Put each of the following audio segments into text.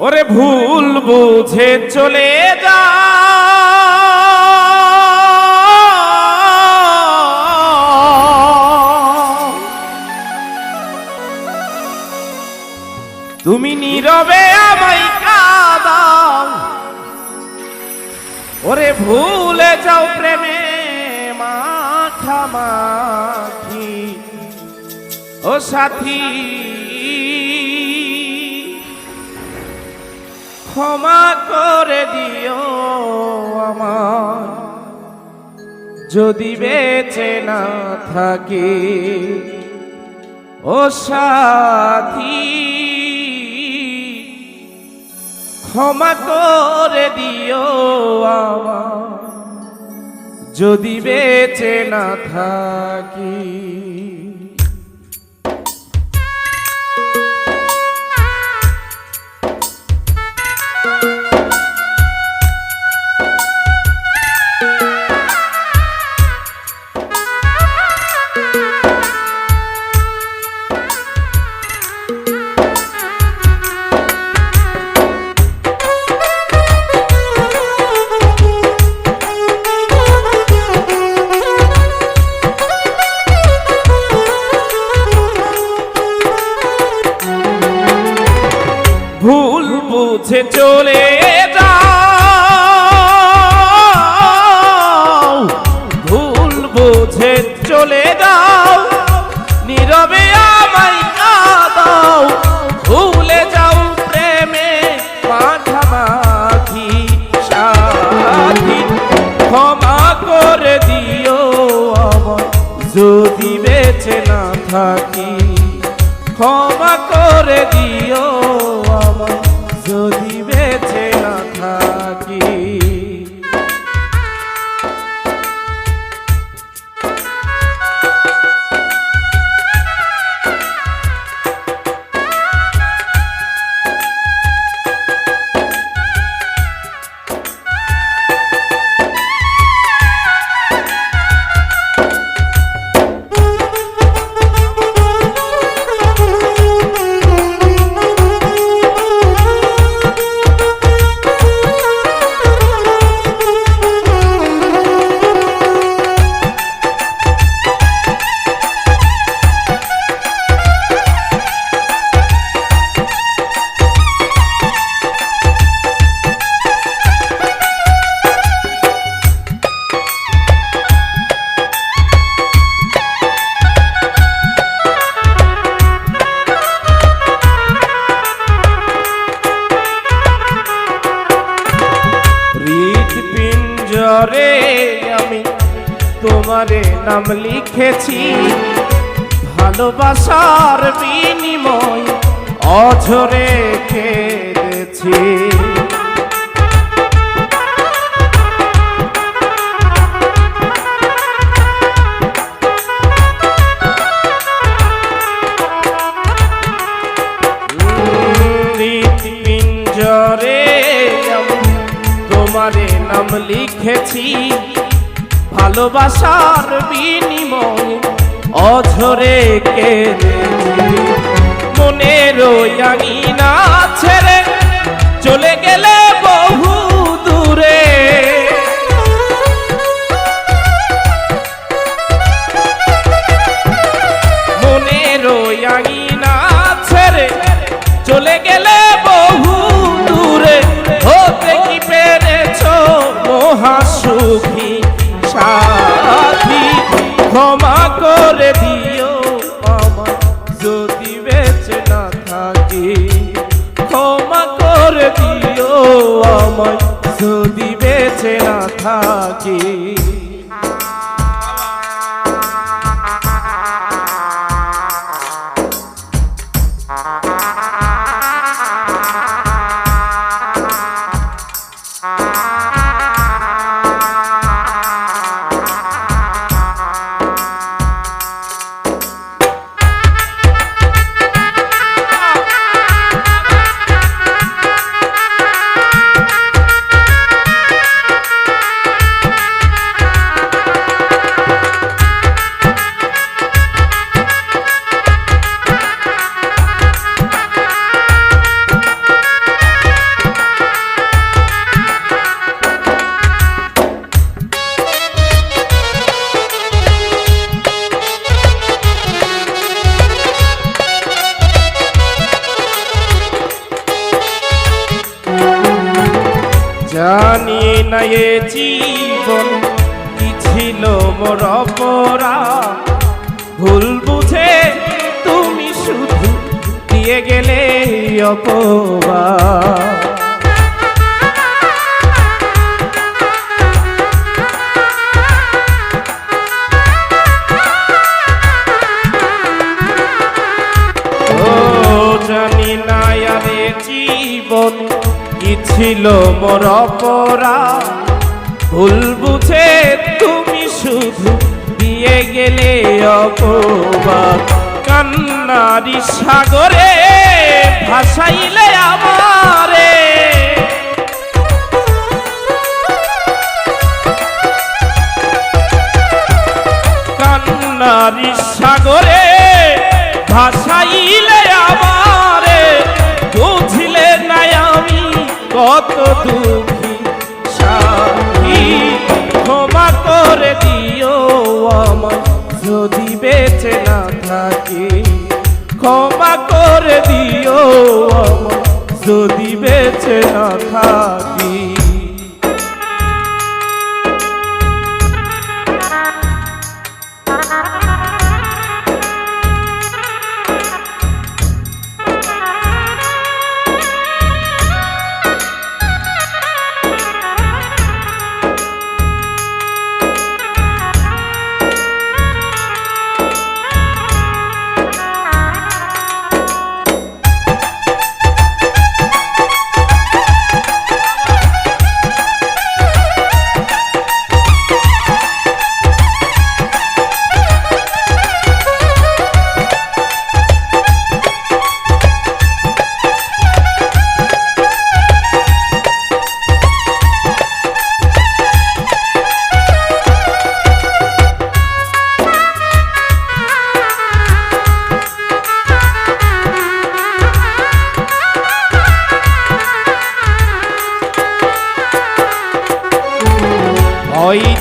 ওরে ভুল বুঝে চলে যা। তুমি নীরবে আমায় কাদাও। ওরে ভুলে যাও প্রেমে মাখামাখি ও সাথী ক্ষমা করে দিও আমার যদি বেঁচে না থাকে, ও সাথী, ক্ষমা করে দিও আমার যদি বেঁচে না থাকি বুঝে চলে যাও। ভুল বুঝে চলে যাও। নীরবে আমায় কাদাও। ভুলে যাও প্রেমে মাঝামাঝি সাথী। ক্ষমা করে দিও আমার যদি বেছে না থাকি। ক্ষমা করে দিও পিঞ্জরে আমি তোমারে নাম লিখেছি। ভালোবাসার বিনিময় অঝরে খেয়েছি হৃদ তোমারে নাম লিখেছি ভালোবাসার বিনিময় অঝরে কেঁদেছি মনের না যদি বেঁচে না থাকি জানি না এ জীবন কি ছিল মোর ভুল বুঝে তুমি শুধু দিয়ে গেলে অপবাদ। ছিল মোর পরা ভুল বুঝে তুমি শুধু দিয়ে গেলে অপবাদ। কান্নারি সাগরে ভাসাইলে দিও আমার যদি বেঁচে না থাকি।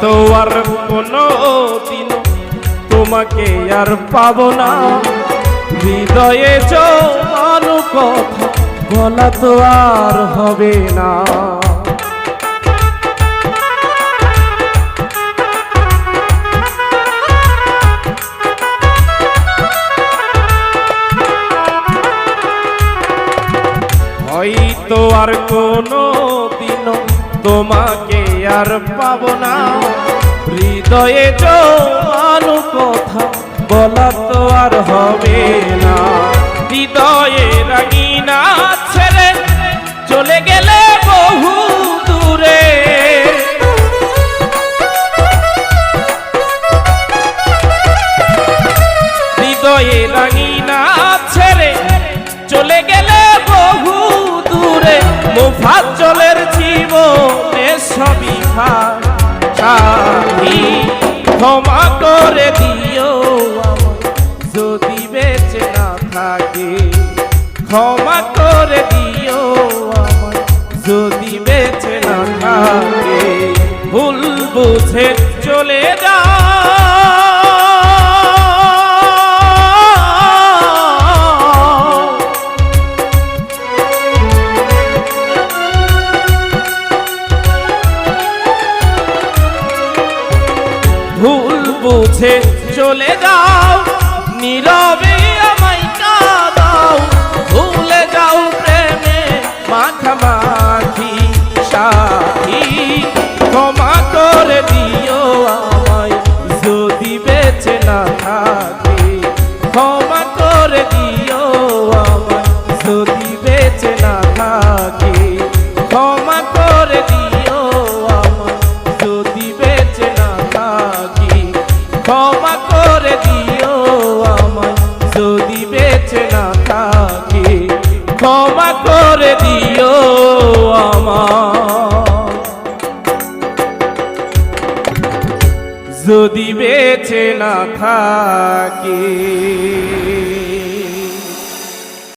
হয়তো আর কোনো দিন তোমাকে আর পাবো না। হৃদয়ে জমানো কথা বলা তো আর হবে না। হয়তো আর কোনো দিন তোমাকে আর হৃদয়ে জমানো কথা বলা তো আর হবে না। হৃদয়ে রাঙিনা ছেড়ে চলে গেলে বহু দূরে। হৃদয়ে রাঙিনা ক্ষমা করে দিও আমায়। যদি বেঁচে না থাকে, ভুল বুঝে চলে যাও। ভুল বুঝে চলে যাও, নীরবে